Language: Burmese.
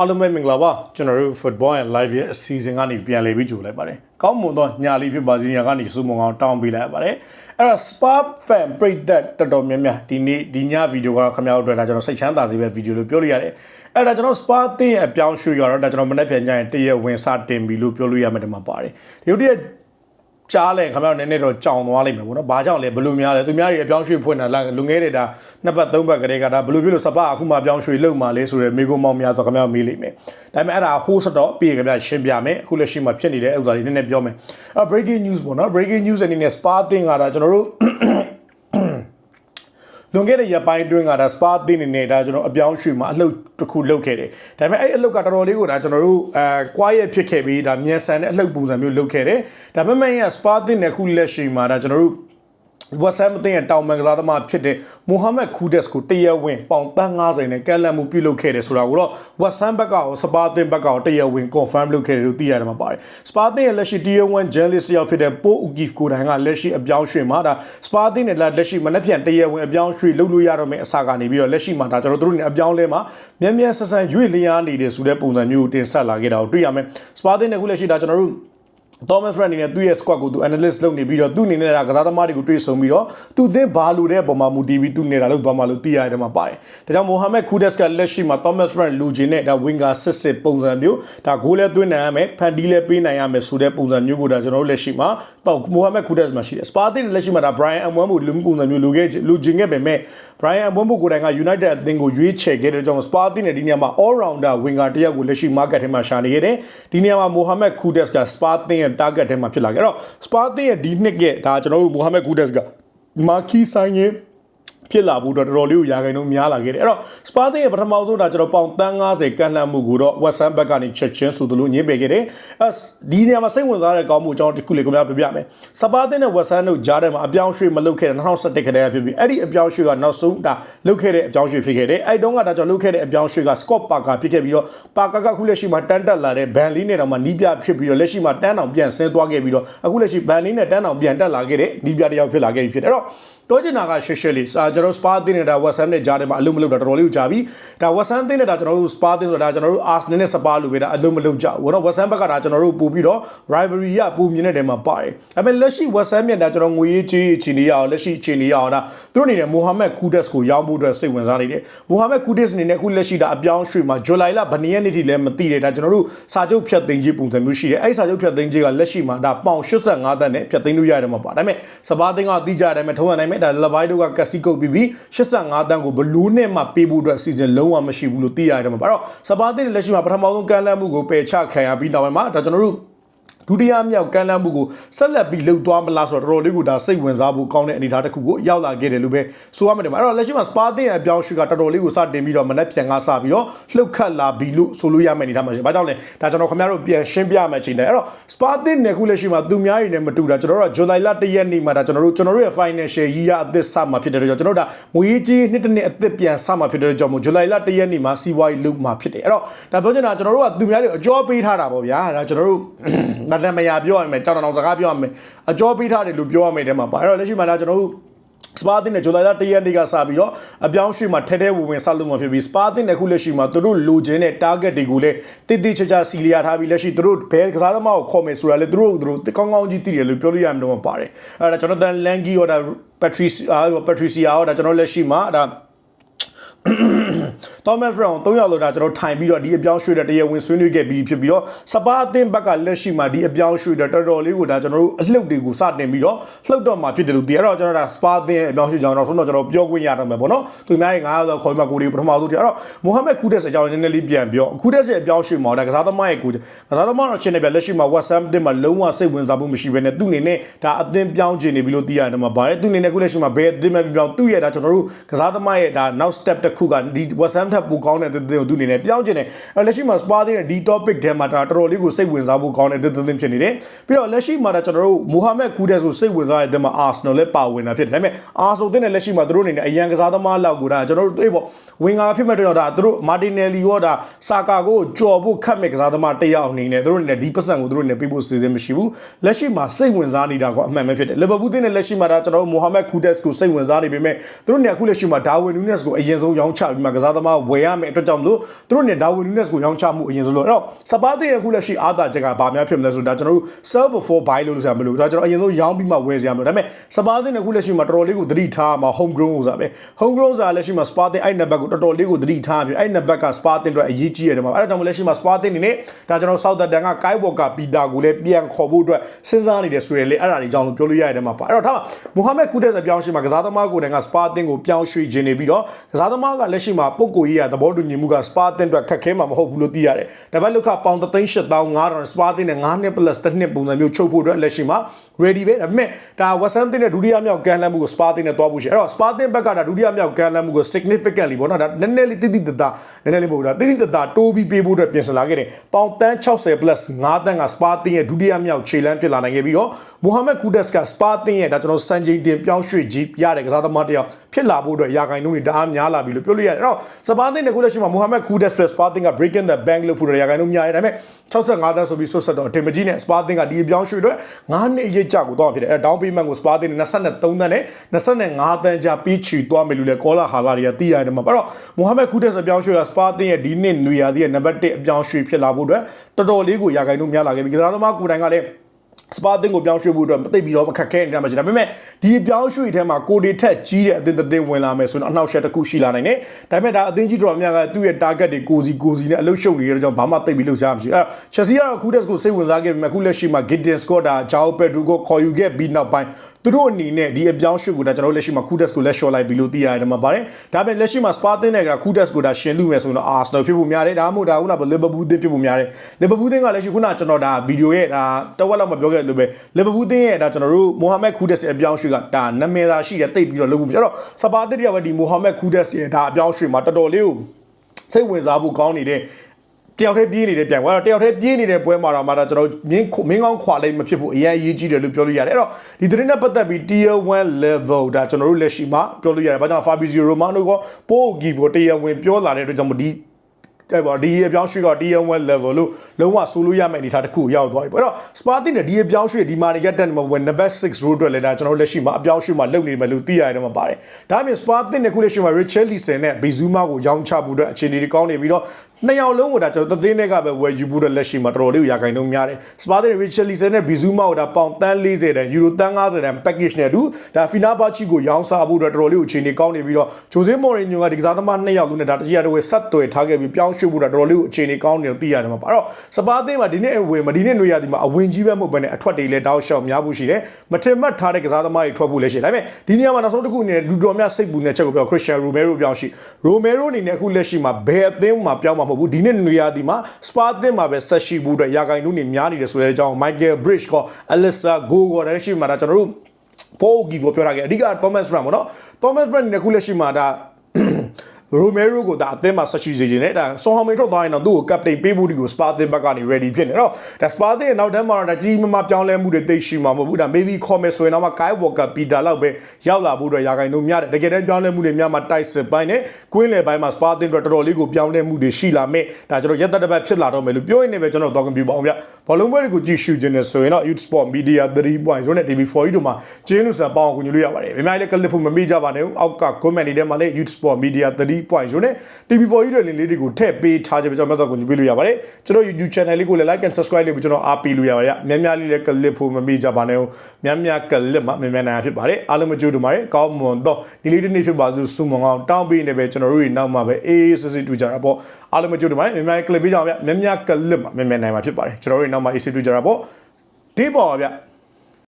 အားလုံးပဲမင်္ဂလာပါကျွန်တော်တို့ Football and Live ရဲ့အစီအစဉ်ကနေပြန်လည်ပြီးကြိုလိုက်ပါတယ်။ကောင်းမွန်သောညာလီဖြစ်ပါစီညာကနေစုမုံအောင်တောင်းပေးလိုက်ရပါတယ်။အဲ့တော့ Spa fan ပရိသတ်တော်တော်များများဒီနေ့ဒီညဗီဒီယိုကတော့ခင်ဗျားတို့အတွက်ဒါကျွန်တော်စိတ်ချမ်းသာစေပဲဗီဒီယိုလို့ပြောလို့ရတယ်။အဲ့ဒါကျွန်တော် Spa သင်းရဲ့အပြောင်းရွှေ့ကတော့ဒါကျွန်တော်မနေ့ပြန်ညရင်တရက်ဝင်စတင်ပြီလို့ပြောလို့ရမယ်ဒီမှာပါတယ်။ဒီတို့တည်း ကြားလဲခင်ဗျားတို့နည်းနည်းတော့ကြောင်သွားလိမ့်မယ်ပေါ့နော်။ဘာကြောင့်လဲဘယ်လိုများလဲသူများတွေအပြောင်းရွှေ့ဖွင့်တာလားလူငယ်တွေဒါနှစ်ပတ်သုံးပတ်ကလေးကဒါဘယ်လိုဖြစ်လို့စပအခုမှအပြောင်းရွှေ့လုပ်မှလဲဆိုရယ်မိကုံမောင်များဆိုခင်ဗျားမေးလိမ့်မယ်။ဒါပေမဲ့အဲ့ဒါ host တော့ပြေခင်ဗျားရှင်းပြမယ်။အခုလက်ရှိမှာဖြစ်နေတဲ့ဥစ္စာတွေနည်းနည်းပြောမယ်။အဲ့ breaking news ပေါ့နော် breaking news အနေနဲ့ spa သင်းကဒါကျွန်တော်တို့ လွန်ခဲ့တဲ့ရက်ပိုင်းအတွင်းကဒါစပါသင်းနေနဲ့ဒါကျွန်တော်အပြောင်းရွှေ့မှာအလုပ်တစ်ခုလုပ်ခဲ့တယ်။ဒါပေမဲ့အဲ့အလုပ်ကတော်တော်လေးကိုဒါကျွန်တော်တို့အဲ quiet ဖြစ်ခဲ့ပြီးဒါမြန်ဆန်တဲ့အလုပ်ပုံစံမျိုးလုပ်ခဲ့တယ်။ဒါပေမဲ့ရစပါသင်းနဲ့ခုလက်ရှိမှာဒါကျွန်တော်တို့ ဝက်ဆမ်မတင်ရဲ့တောင်မန်ကစားသမားဖြစ်တဲ့မိုဟာမက်ခူဒက်စ်ကိုတရားဝင်ပေါင်တန်း90နဲ့ကန့်လန့်မှုပြုလုပ်ခဲ့တယ်ဆိုတာကိုတော့ဝက်ဆမ်ဘက်ကရောစပါတင်ဘက်ကရောတရားဝင် confirm လုပ်ခဲ့တယ်လို့သိရတယ်မှာပါတယ်စပါတင်ရဲ့လက်ရှိတရားဝင် journalist ရောက်ဖြစ်တဲ့ပိုအူဂီဖ်ကိုတိုင်ကလက်ရှိအပြောင်းရွှေ့မှာဒါစပါတင်နဲ့လက်ရှိမနေ့ပြန်တရားဝင်အပြောင်းရွှေ့လုပ်လို့ရတော့မယ့်အစာကနေပြီးတော့လက်ရှိမှာဒါကျွန်တော်တို့နေအပြောင်းလဲမှာမြန်မြန်ဆန်ဆန်ရွေ့လျားနေတယ်ဆိုတဲ့ပုံစံမျိုးကိုတင်ဆက်လာခဲ့တာကိုတွေ့ရမယ်စပါတင်နဲ့ခုလက်ရှိဒါကျွန်တော်တို့ Thomas Friend အနေနဲ့သူ့ရဲ့ squad ကိုသူ analyst လုပ်နေပြီးတော့သူ့အနေနဲ့ဒါကစားသမားတွေကိုတွေးဆုံပြီးတော့သူသင်ဘာလို့တဲ့ပုံမှာမူတည်ပြီးသူနေတာလို့သွားမှလို့သိရတယ်မှာပါတယ်။ဒါကြောင့် Mohamed Kudus ကလက်ရှိမှာ Thomas Friend လူချင်းနဲ့ဒါ winger စစ်စစ်ပုံစံမျိုးဒါဂိုးလဲသွင်းနိုင်ရမယ်ဖန်တီးလဲပေးနိုင်ရမယ်ဆိုတဲ့ပုံစံမျိုးကိုဒါကျွန်တော်တို့လက်ရှိမှာတော့ Mohamed Kudus မှာရှိတယ်။ Spartan လက်ရှိမှာဒါ Brian Amwambo လူမှုပုံစံမျိုးလူခဲ့လူချင်းခဲ့ပေမဲ့ Brian Amwambo ကိုယ်တိုင်က United အသင်းကိုရွေးချယ်ခဲ့တဲ့ကြောင့် Spartan နဲ့ဒီနေရာမှာ all rounder winger တယောက်ကိုလက်ရှိ market ထဲမှာရှာနေခဲ့တယ်။ဒီနေရာမှာ Mohamed Kudus က Spartan ရဲ့ target ထဲမှာဖြစ်လာခဲ့တော့ Spartan ရဲ့ဒီနှစ်ရဲ့ဒါကျွန်တော်တို့ Mohamed Kudus ကမာကီဆိုင်ရင် ဖြစ်လာဖို့တော့တော်တော်လေးကိုရာခိုင်နှုန်းများလာခဲ့တယ်အဲ့တော့စပါသင်းရဲ့ပထမဆုံးဒါကျွန်တော်ပေါင်တန်း90ကန့်လှမ်းမှုကိုတော့ Western ဘက်ကနေချက်ချင်းဆိုသလိုညှင်းပယ်ခဲ့တယ်အဲဒီနေရာမှာစိတ်ဝင်စားတဲ့ကောင်းမှုအကြောင်းတစ်ခုလေးခင်ဗျာပြပြမယ်စပါသင်းနဲ့ Western တို့ကြားထဲမှာအပြောင်းရွှေ့မလုပ်ခဲ့တဲ့2017ခတဲ့ဖြစ်ပြီးအဲ့ဒီအပြောင်းရွှေ့ကနောက်ဆုံးဒါလုပ်ခဲ့တဲ့အပြောင်းရွှေ့ဖြစ်ခဲ့တယ်အဲ့တုန်းကဒါကျွန်တော်လုပ်ခဲ့တဲ့အပြောင်းရွှေ့က Scott Parker ဖြစ်ခဲ့ပြီးတော့ Parker ကခုလက်ရှိမှာတန်းတက်လာတဲ့ Van Lee နဲ့တော့မှနီးပြဖြစ်ပြီးတော့လက်ရှိမှာတန်းတောင်ပြန်ဆင်းသွားခဲ့ပြီးတော့အခုလက်ရှိ Van Lee နဲ့တန်းတောင်ပြန်တက်လာခဲ့တဲ့နီးပြတစ်ယောက်ဖြစ်လာခဲ့ပြီဖြစ်တယ်အဲ့တော့ တောချင်တာကရှေ့ရှေ့လေးစာကျွန်တော် spa တင်းနေတာ WhatsApp နဲ့ကြားထဲမှာအလုံးမလုံးတာတော်တော်လေးကိုကြာပြီဒါ WhatsApp တင်းနေတာကျွန်တော်တို့ spa တင်းဆိုတာဒါကျွန်တော်တို့ Arsenal နဲ့ Spa လို့ပဲဒါအလုံးမလုံးကြဘူးဘောနော် WhatsApp ဘက်ကဒါကျွန်တော်တို့ပို့ပြီးတော့ rivalry ရပို့မြင်တဲ့တဲမှာပါတယ်ဒါပေမဲ့လက်ရှိ WhatsApp မြင်တာကျွန်တော်ငွေရေးကြေးအခြေအနေရအောင်လက်ရှိအခြေအနေရအောင်ဒါသူတို့အနေနဲ့ Mohamed Kudus ကိုရောင်းဖို့အတွက်စိတ်ဝင်စားနေတယ် Mohamed Kudus အနေနဲ့အခုလက်ရှိဒါအပြောင်းရွှေ့မှာ July လဘယ်နှစ်ရက်နေ့ထိလဲမသိတယ်ဒါကျွန်တော်တို့စာချုပ်ဖြတ်သိမ်းခြင်းပုံစံမျိုးရှိတယ်အဲ့စာချုပ်ဖြတ်သိမ်းခြင်းကလက်ရှိမှာဒါပေါင်85တန်းနဲ့ဖြတ်သိမ်းလို့ရတယ်မှာပါဒါပေမဲ့စပါတင်းကတိကျတယ်မဲ့ထုံးရနိုင်မဲ့ဒါ Levi တို့ကကစီကုတ်ပြီးပြီး85တန်းကိုဘလူးနဲ့မှပေးဖို့အတွက်စီစဉ်လုံးဝမရှိဘူးလို့သိရတယ်မှာပါတော့စပါတင်းလက်ရှိမှာပထမဆုံးကမ်းလှမ်းမှုကိုပယ်ချခံရပြီးနောက်ပိုင်းမှာဒါကျွန်တော်တို့ ဒုတိယမြောက်ကမ်းလှမ်းမှုကိုဆက်လက်ပြီးလှုပ်သွားမလားဆိုတော့တော်တော်လေးကိုဒါစိတ်ဝင်စားဖို့ကောင်းတဲ့အနေအထားတစ်ခုကိုရောက်လာခဲ့တယ်လို့ပဲဆိုရမှာတယ်အဲ့တော့လက်ရှိမှာစပါတင်အပြောင်းရွှေ့ကတော်တော်လေးကိုစတင်ပြီးတော့မနက်ဖြန်ကစပြီးတော့လှုပ်ခတ်လာပြီလို့ဆိုလို့ရမယ့်အနေအထားမှာရှိဘာကြောင့်လဲဒါကျွန်တော်ခင်ဗျားတို့ပြန်ရှင်းပြမယ်ချိန်တယ်အဲ့တော့စပါတင်နဲ့ခုလက်ရှိမှာသူများရည်နဲ့မတူတာကျွန်တော်တို့ကဇူလိုင်လ1ရက်နေ့မှာဒါကျွန်တော်တို့ကျွန်တော်တို့ရဲ့ financial year အသစ်စမှာဖြစ်တဲ့ကြောင့်ကျွန်တော်တို့ဒါငွေကြေးနှစ်တစ်နှစ်အသစ်ပြန်စမှာဖြစ်တဲ့ကြောင့်မို့ဇူလိုင်လ1ရက်နေ့မှာစီးပွားရေးလုပ်မှာဖြစ်တယ်အဲ့တော့ဒါပြောချင်တာကျွန်တော်တို့ကသူများတွေအကျော်ပေးထားတာပေါ့ဗျာဒါကျွန်တော်တို့မတန်မယာပြောရမယ်ကြောင်တောင်စကားပြောရမယ်အကျော်ပေးထားတယ်လို့ပြောရမယ်တဲ့မှာပါအဲ့တော့လက်ရှိမှာဒါကျွန်တော်တို့စပါတင်နဲ့ဇူလိုင်လ၁ရက်နေ့ကစပြီးတော့အပြောင်းရွှေ့မှာထဲထဲဝင်ဝင်ဆက်လုပ်မှာဖြစ်ပြီးစပါတင်နဲ့ခုလက်ရှိမှာသူတို့လိုချင်တဲ့ target တွေကိုလည်းတိတိကျကျစီလီယာထားပြီးလက်ရှိသူတို့ဘယ်ကစားသမားကိုခေါ်မယ်ဆိုတာလည်းသူတို့သူတို့ကောင်းကောင်းကြီးသိတယ်လို့ပြောလို့ရမှာတော့ပါတယ်အဲ့ဒါကျွန်တော်တန်လန်ဂီရောဒါပက်ထရီစီအာပက်ထရီစီယာရောဒါကျွန်တော်လက်ရှိမှာဒါ တော်မန်ဖရောင်၃ရောက်လို့ဒါကျွန်တော်ထိုင်ပြီးတော့ဒီအပြောင်းရွှေ့တဲ့တရားဝင်ဆွေးနွေးခဲ့ပြီးဖြစ်ပြီးတော့စပါအသင်းဘက်ကလက်ရှိမှာဒီအပြောင်းရွှေ့တဲ့တော်တော်လေးကိုဒါကျွန်တော်တို့အလှုပ်တွေကိုစတင်ပြီးတော့လှုပ်တော့မှာဖြစ်တယ်လို့ဒီအဲ့တော့ကျွန်တော်ဒါစပါအသင်းအပြောင်းရွှေ့ကြောင်းတော့ဆုံးတော့ကျွန်တော်ပြောခွင့်ရတော့မယ်ပေါ့နော်သူများရဲ့900ဆိုခေါ်ပြီးမှကိုဒီပထမဆုံးအဲ့တော့မိုဟာမက်ကူဒက်စ်အကြောင်းနည်းနည်းလေးပြန်ပြောကူဒက်စ်ရဲ့အပြောင်းရွှေ့မှာဒါကစားသမားရဲ့ကူကစားသမားတော့ချင်းနေပြလက်ရှိမှာ WhatsApp အသင်းမှာလုံးဝစိတ်ဝင်စားမှုမရှိဘဲနဲ့သူ့အနေနဲ့ဒါအသင်းပြောင်းချင်နေပြီလို့သိရတယ်မှာပါတယ်သူ့အနေနဲ့ခုလက်ရှိမှာဘယ်အသင်းမှပြောင်းသူ့ရဲ့ဒါကျွန်တော်တို့ကစားသမားရဲ့ဒါ now step တစ်ခုကဒီ WhatsApp ထပ်ပူကောင်းတဲ့တဲ့ကိုသူအနေနဲ့ပြောင်းချင်တယ်အဲလက်ရှိမှာ Spa တဲ့ဒီ topic ထဲမှာဒါတော်တော်လေးကိုစိတ်ဝင်စားဖို့ကောင်းတဲ့တဲ့တဲ့ဖြစ်နေတယ်ပြီးတော့လက်ရှိမှာဒါကျွန်တော်တို့ Mohamed Kudus ကိုစိတ်ဝင်စားတဲ့တဲ့မှာ Arsenal လည်းပါဝင်တာဖြစ်တယ်ဒါပေမဲ့ Arsenal တဲ့လက်ရှိမှာသူတို့အနေနဲ့အရန်ကစားသမားလောက်ကိုဒါကျွန်တော်တို့အေးပေါ့ဝင်ငါဖြစ်မဲ့တော့ဒါသူတို့ Martinelli ရောဒါစာကာကိုကြော်ဖို့ခတ်မဲ့ကစားသမားတစ်ယောက်အနေနဲ့သူတို့အနေနဲ့ဒီပတ်စံကိုသူတို့အနေနဲ့ပေးဖို့စီစဉ်မရှိဘူးလက်ရှိမှာစိတ်ဝင်စားနေတာကအမှန်ပဲဖြစ်တယ် Liverpool တဲ့လက်ရှိမှာဒါကျွန်တော်တို့ Mohamed Kudus ကိုစိတ်ဝင်စားနေပေမဲ့သူတို့နေအခုလက်ရှိမှာ Darwin Nunes ကိုအရင်ဆုံးရောင်းချပြီးမှကစားသမားကိုဝယ်ရမယ်အတွက်ကြောင့်မလို့သူတို့နဲ့ဒါဝင်နူးနက်ကိုရောင်းချမှုအရင်ဆုံးလို့အဲ့တော့စပါးတင်အခုလက်ရှိအားသာချက်ကဘာများဖြစ်မလဲဆိုတော့ဒါကျွန်တော်တို့ sell before buy လို့လို့ဆိုတာမလို့ဒါကျွန်တော်အရင်ဆုံးရောင်းပြီးမှဝယ်စရာမလိုဒါပေမဲ့စပါးတင်အခုလက်ရှိမှာတော်တော်လေးကိုသတိထားမှာ home grown ကိုဆိုတာပဲ home grown ဆိုတာလက်ရှိမှာ spa တင်အဲ့နံပါတ်ကိုတော်တော်လေးကိုသတိထားပြီးအဲ့နံပါတ်က spa တင်အတွက်အရေးကြီးရတယ်မှာအဲ့ဒါကြောင့်မလို့လက်ရှိမှာ spa တင်နေနေဒါကျွန်တော် South Dang က Kai Walker Peter ကိုလည်းပြန်ခေါ်ဖို့အတွက်စဉ်းစားနေတယ်ဆိုရလေအဲ့ဒါတွေကြောင့်လို့ပြောလို့ရတယ်မှာပါအဲ့တော့ထားပါမိုဟာမက်ကူတက်စ်အပြောင်းရှိမှာကစားသမားကိုယ်တိုင်က spa တင်ကိုပြောင်းရွှေ့ခြင်းနေပြီးတော့ကစားသမားကလက်ရှိမှာပုံကိုကြီးရသဘောတူညီမှုက spa တင်အတွက်ခက်ခဲမှာမဟုတ်ဘူးလို့သိရတယ်ဒါပေမဲ့လုခပေါင်38500 spa တင်နဲ့9နှစ် plus တစ်နှစ်ပုံစံမျိုးချုပ်ဖို့အတွက်လက်ရှိမှာ ready ပဲဒါပေမဲ့ဒါ Western တင်နဲ့ဒုတိယမြောက်ကန်လန်းမှုကို spa တင်နဲ့တွားဖို့ရှိအဲ့တော့ spa တင်ဘက်ကဒါဒုတိယမြောက်ကန်လန်းမှုကို significantly ပေါ့နော်ဒါနည်းနည်းလေးတိတိတတနည်းနည်းလေးမဟုတ်ဘူးဒါတိတိတတတိုးပြီးပေးဖို့အတွက်ပြင်ဆင်လာခဲ့တယ်ပေါင်တန်း60 plus 9တန်းက spa တင်ရဲ့ဒုတိယမြောက်ခြေလမ်းဖြစ်လာနိုင်ခဲ့ပြီးတော့ Mohamed Kudus က spa တင်ရဲ့ဒါကျွန်တော်စံချိန်တင်ပြောင်းရွှေ့ကြီးရတဲ့ကစားသမားတစ်ယောက်ဖြစ်လာဖို့အတွက်ရာဂိုင်နှုန်းတွေတအားများလာပြီလို့ပြောလို့ရတယ်အဲ့တော့ spa တင်တဲ့ခုလက်ရှိမှာ Mohamed Kudus ရဲ့ spa တင်က breaking the bank လို့ဖို့ရာဂိုင်နှုန်းများတယ်ဒါပေမဲ့65တန်းဆိုပြီးဆွတ်ဆက်တော့တင်မကြီးနဲ့ spa တင်ကဒီအပြောင်းရွှေ့အတွက်9နှစ်အရေးကြကိုတော့ဖြစ်တယ်အဲ့ down payment ကို spa တင်23တန်းနဲ့25တန်းကြာပြီးချီသွားမယ်လို့လည်း caller ဟာလာတွေကသိရတယ်မှာအဲ့တော့ Mohamed Kudus အပြောင်းရွှေ့က spa တင်ရဲ့ဒီနှစ်နွေရာသီရဲ့ number 1အပြောင်းရွှေ့ဖြစ်လာဖို့အတွက်တော်တော်လေးကိုရာဂိုင်နှုန်းများလာခဲ့ပြီကစားသမားကိုယ်တိုင်ကလည်း စပါတင်ကိုပြောင်းရွှေ့ဖို့အတွက်မသိပြီးတော့မခက်ခဲနေတာမှရှိဒါပေမဲ့ဒီပြောင်းရွှေ့ထဲမှာကိုဒီထက်ကြီးတဲ့အသင်းတစ်သင်းဝင်လာမယ်ဆိုတော့အနှောက်အယှက်တစ်ခုရှိလာနိုင်တယ်ဒါပေမဲ့ဒါအသင်းကြီးတော်များကသူ့ရဲ့ target တွေကိုစီကိုစီနဲ့အလုပ်ရှုပ်နေတဲ့ကြောင့်ဘာမှသိပြီးလို့ရမှာမရှိအဲ့ချက်စီကတော့ခုတက်ကိုစိတ်ဝင်စားခဲ့ပေမဲ့အခုလက်ရှိမှာ Gideon Scott ဒါဂျာအိုပက်ဒူကိုခေါ်ယူခဲ့ပြီးနောက်ပိုင်း သူတို့အနေနဲ့ဒီအပြောင်းရွှေ့ကိုဒါကျွန်တော်တို့လက်ရှိမှာ Kudas ကိုလက်လျှော့လိုက်ပြီလို့သိရတယ်မှာပါတယ်ဒါပေမဲ့လက်ရှိမှာ Spartan နဲ့က Kudas ကိုဒါရှင်လူမယ်ဆိုတော့ Arsenal ဖြစ်ဖို့များတယ်ဒါမှမဟုတ်ဒါခုနက Liverpool အသင်းဖြစ်ဖို့များတယ် Liverpool အသင်းကလက်ရှိခုနကကျွန်တော်ဒါဗီဒီယိုရဲ့ဒါတဝက်လောက်မပြောခဲ့လို့ပဲ Liverpool အသင်းရဲ့ဒါကျွန်တော်တို့ Mohamed Kudas ရဲ့အပြောင်းရွှေ့ကဒါနာမည်သာရှိတယ်တိတ်ပြီးတော့လုပ်ဖို့ပြတော့ Spartan တယောက်ပဲဒီ Mohamed Kudas ရဲ့ဒါအပြောင်းရွှေ့မှာတော်တော်လေးကိုစိတ်ဝင်စားဖို့ကောင်းနေတဲ့ တယောက်တည်းပြေးနေတဲ့ပြန်ကွာတယောက်တည်းပြေးနေတဲ့ပွဲမှာတော့မှတော့ကျွန်တော်မင်းမင်းကောင်းခွာလိုက်မဖြစ်ဘူးအရင်အရေးကြီးတယ်လို့ပြောလို့ရတယ်အဲ့တော့ဒီသတင်းနဲ့ပတ်သက်ပြီး tier 1 level ဒါကျွန်တော်တို့လက်ရှိမှာပြောလို့ရတယ်ဘာကြောင့် Fabrizio Romano က Pogivo တရားဝင်ပြောလာတဲ့အတွက်ကြောင့်ဒီအဲ့ပေါ့ဒီအပြောင်းရွှေ့က TM1 level လို့လုံးဝဆိုလို့ရမယ့်အနေအထားတစ်ခုရောက်သွားပြီပေါ့အဲ့တော့ Spa တင်တဲ့ဒီအပြောင်းရွှေ့ဒီမာနီကတက်မှာဝင် number 6 road အတွက်လည်းဒါကျွန်တော်လက်ရှိမှာအပြောင်းရွှေ့မှာလုပ်နေမယ်လို့သိရတယ်မှာပါတယ်ဒါပေမဲ့ Spa တင်တဲ့ခုလက်ရှိမှာ Richard Leeson နဲ့ Bizuma ကိုရောင်းချဖို့အတွက်အခြေအနေတွေကောင်းနေပြီးတော့ နှစ်ယောက်လုံးကိုဒါကျွန်တော်သသိန်းတွေကပဲဝယ်ယူဖို့အတွက်လက်ရှိမှာတော်တော်လေးကိုရာခိုင်နှုန်းများတယ် Spa တင် Richard Leeson နဲ့ Bizuma ကိုဒါပေါင်တန်း40တန် Euro တန်း50တန် package နဲ့အတူဒါ Fenerbahce ကိုရောင်းစားဖို့အတွက်တော်တော်လေးကိုအခြေအနေကောင်းနေပြီးတော့ Jose Mourinho ကဒီကစားသမားနှစ်ယောက်လုံးနဲ့ဒါတကြီးရတဲ့ဝယ်ဆက်သွယ်ထားခဲ့ပြီးပြောင်းရွှေ့ဖို့အတွက်တော်တော်လေးကိုအခြေအနေကောင်းနေလို့သိရတယ်မှာပါအဲ့တော့စပါးသိမ်းမှာဒီနေ့အဝင်မဒီနေ့ຫນွေရသည်မှာအဝင်ကြီးပဲမဟုတ်ဘဲနဲ့အထွက်တွေလည်းတောက်လျှောက်များဖို့ရှိတယ်မထင်မှတ်ထားတဲ့ကစားသမားတွေထွက်ဖို့လည်းရှိတယ်ဒါပေမဲ့ဒီနေရာမှာနောက်ဆုံးတစ်ခုအနေနဲ့လူတော်များစိတ်ပူနေချက်ကိုပြော Christian Romero ပြောင်းရှိ Romero အနေနဲ့အခုလက်ရှိမှာဘယ်အသင်းမှာပြောင်းမှာမဟုတ်ဘူးဒီနေ့ຫນွေရသည်မှာစပါးသိမ်းမှာပဲဆက်ရှိဖို့အတွက်ရာဂိုင်နှုန်းတွေများနေတယ်ဆိုတဲ့အကြောင်း Michael Bridge က Alyssa Go ကလည်းရှိမှာဒါကျွန်တော်တို့ Paul Give ကိုပြောထားခဲ့အဓိက Thomas Brand ပေါ့နော် Thomas Brand နဲ့အခုလက်ရှိမှာဒါ ရိုမဲရိုကိုဒါအသင်းမှာဆက်ရှိစေခြင်းနဲ့ဒါဆွန်ဟောင်မင်ထွက်သွားရင်တော့သူ့ကိုကပတိန်ပေးဖို့ဒီကိုစပါသင်းဘက်ကနေ ready ဖြစ်နေတော့ဒါစပါသင်းရဲ့နောက်တန်းမှာတော့ဒါကြီးမမပြောင်းလဲမှုတွေသိရှိမှာမဟုတ်ဘူးဒါ maybe comment ဆိုရင်တော့ Kai Walker Peter လောက်ပဲရောက်လာဖို့အတွက်ရာဂိုင်တို့များတယ်တကယ်တမ်းပြောင်းလဲမှုတွေများမှာတိုက်စစ်ပိုင်းနဲ့ကွင်းလယ်ပိုင်းမှာစပါသင်းအတွက်တော်တော်လေးကိုပြောင်းလဲမှုတွေရှိလာမယ်ဒါကျွန်တော်ရက်သက်တစ်ပတ်ဖြစ်လာတော့မယ်လို့ပြောရင်းနဲ့ပဲကျွန်တော်တော့ကွန်ပျူတာအောင်ဗျဘောလုံးပွဲတွေကိုကြည့်ရှုခြင်းနဲ့ဆိုရင်တော့ Youth Sport Media 3.0နဲ့ TV4 တို့မှာကျင်းလို့ဆန်ပေါအောင်ကူညီလို့ရပါတယ်။မြန်မာလည်းကလစ်ဖို့မမေ့ကြပါနဲ့။အောက်က comment တွေထဲမှာလည်း Youth Sport Media 3.0နဲ့ TV4 ကြီးတွေလေးတွေကိုထည့်ပေးထားကြပြီးကျွန်တော်မှတ်တော့ကူညီပေးလို့ရပါတယ်။ကျွန်တော် YouTube channel လေးကိုလည်း like and subscribe လုပ်ပြီးကျွန်တော်အားပေးလို့ရပါတယ်။များများလေးလည်းကလစ်ဖို့မမေ့ကြပါနဲ့။များများကလစ်မှာမြန်မြန်နိုင်ဖြစ်ပါတယ်။အားလုံးမကြိုးတူပါတယ်။ကောင်းမွန်တော့ဒီလေးတစ်နေ့ဖြစ်ပါစို့ဆုမွန်အောင်တောင်းပေးနေပဲကျွန်တော်တို့တွေနောက်မှာပဲအေးအေးဆေးဆေးတွေ့ကြတာပေါ့။အားလုံးမကြိုးတူပါတယ်။မြန်များကလစ်ပေးကြအောင်ဗျ။များများကလစ်မှာမြန်မြန်နိုင်မှာဖြစ်ပါတယ်။ကျွန်တော်တို့တွေနောက်မှာအေးဆေးတွေ့ကြတာပေါ့။ဒီပေါ်ပါဗျ။